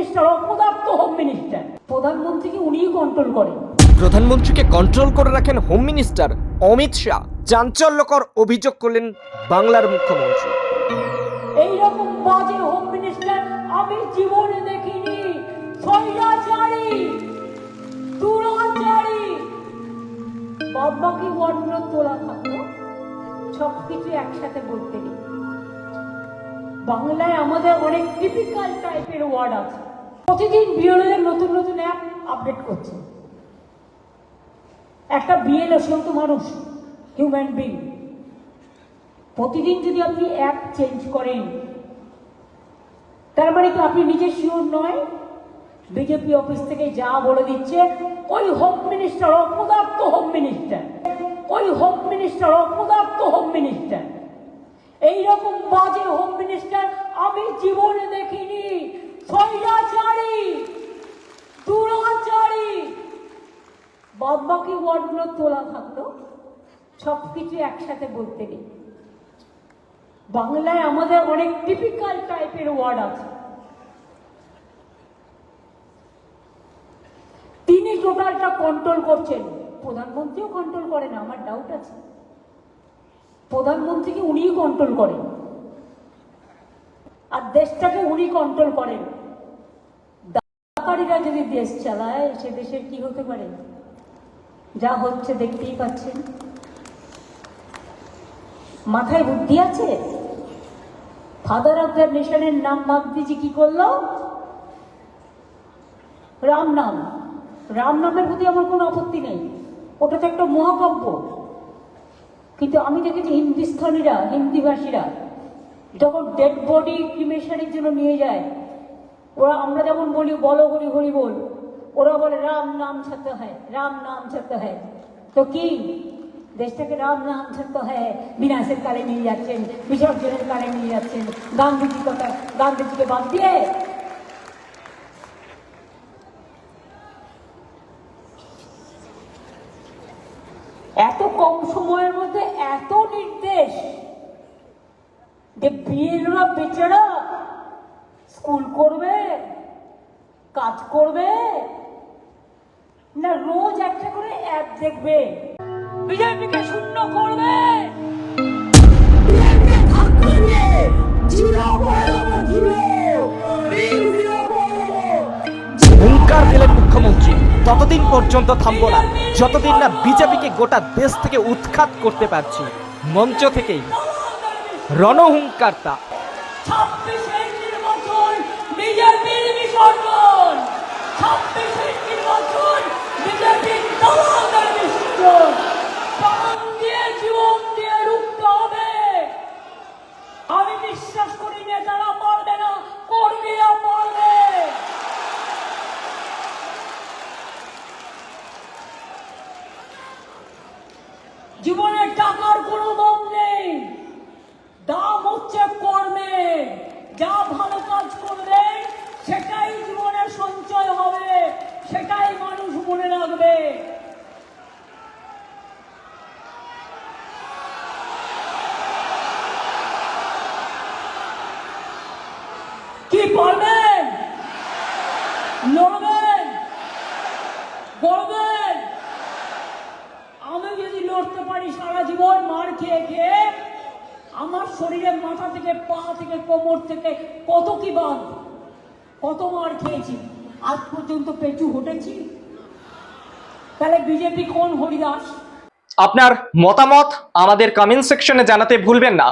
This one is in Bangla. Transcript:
মিনিস্টার অপদার্থ হোম মিনিস্টার প্রধানমন্ত্রীকে উনিই কন্ট্রোল করেন প্রধানমন্ত্রীকে কন্ট্রোল করে রাখেন হোম মিনিস্টার অমিত শাহ। চাঞ্চল্যকর অভিযোগ করলেন বাংলার মুখ্যমন্ত্রী। এইরকম বাজে হোম মিনিস্টার আমি জীবনে দেখিনি। স্বৈরাচারী দুরাচারী। বাবাকে বর্ণ তোলা থাকল। সব কিছু একসাথে বলতে নেই। বাংলায় আমাদের অনেক টিপিক্যাল টাইপের ওয়ার্ড আছে। প্রতিদিন বিএলএর নতুন নতুন অ্যাপ আপডেট করছে। একটা বিএলও সেও মানুষ হিউম্যান বিং প্রতিদিন যদি আপনি অ্যাপ চেঞ্জ করেন, তার মানে তো আপনি নিজে শিওর নয়? বিজেপি অফিস থেকে যা বলে দিচ্ছে, ওই হোম মিনিস্টার অপদার্থ হোম মিনিস্টার ওই হোম মিনিস্টার অপদার্থ হোম মিনিস্টার এইরকম বাজে হোম মিনিস্টার আমি জীবনে দেখিনি। স্বৈরাচারী, দুরাচারী। ওয়ার্ডগুলো তোলা থাকল, সব কিছু একসাথে বলতে নেই। বাংলায় আমাদের অনেক টিপিক্যাল টাইপের ওয়ার্ড আছে। তিনি টোটালটা কন্ট্রোল করছেন। প্রধানমন্ত্রীও কন্ট্রোল করেন আমার ডাউট আছে। প্রধানমন্ত্রীকে উনিই কন্ট্রোল করেন। আর দেশটাকে উনি কন্ট্রোল করেন। দাকারীরা যদি দেশ চালায়, সে দেশের কি হতে পারে? যা হচ্ছে দেখতেই পাচ্ছেন। মাথায় বুদ্ধি আছে? ফাদার অফ দ্য নেশনের নাম বাগদিজি কি করল? রাম নাম। রাম নামের প্রতি আমার কোনো আপত্তি নেই। ওটা তো একটা মহাকাব্য। কিন্তু আমি দেখেছি হিন্দুস্থানিরা, হিন্দিভাষীরা যখন ডেড বডি ক্রিমেশনের জন্য নিয়ে যায় ওরা আমরা যেমন বলি, বলো হরি হরি বল। ওরা বলে, রাম নাম ছাড়তে হয় রাম নাম ছাড়তে হয় তো কি? দেশটাকে রাম নাম ছাড়তে হয় বিনাশের কালে নিয়ে যাচ্ছেন, বিসর্জনের কালে নিয়ে যাচ্ছেন, গান্ধীজি কথা, গান্ধীজিকে বাদ দিয়ে। এত কম সময়ের মধ্যে এত নির্দেশ যে বিয়েরা বেচারা স্কুল করবে কাজ করবে? না রোজ একটা করে অ্যাপ দেখবে? বিজেপিকে শূন্য করবে। হুঙ্কার দিলেন মুখ্যমন্ত্রী। ততদিন পর্যন্ত থামবো না। যতদিন না বিজেপিকে গোটা দেশ থেকে উৎখাত করতে পারছি। মঞ্চ থেকেই। রণহুঙ্কার তা ছাব্বিশের নির্বাচন বিজেপির বিসর্জন ছাব্বিশের নির্বাচন বিজেপির দালালদের বিসর্জন প্রাণ দিয়ে জীবন দিয়ে রুখতে হবে আমি বিশ্বাস করি নেতারা পারবে না কর্মীরা পারবে জীবনে টাকার কোনো দাম নেই দাম হচ্ছে কর্মে যা ভালো কাজ করবে সেটাই জীবনে সঞ্চয় হবে সেটাই মানুষ মনে রাখবে কি পারবেন? লড়বেন? গড়বেন? আমি যদি লড়তে পারি সারা জীবন মার খেয়ে খেয়ে, আমার শরীরের মাথা থেকে, পা থেকে, কোমর থেকে কত কি বাদ? কত মার খেয়েছি? আজ পর্যন্ত পেঁচু ঘটেছি তাহলে বিজেপি কোন হরিদাস? আপনার মতামত আমাদের কমেন্ট সেকশনে জানাতে ভুলবেন না।